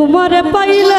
তোমার পাইলে